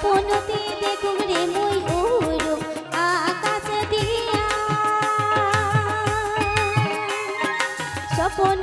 স্বপ্নতে দেখুম রে ময়ূর আকাশ দিয়া। স্বপ্ন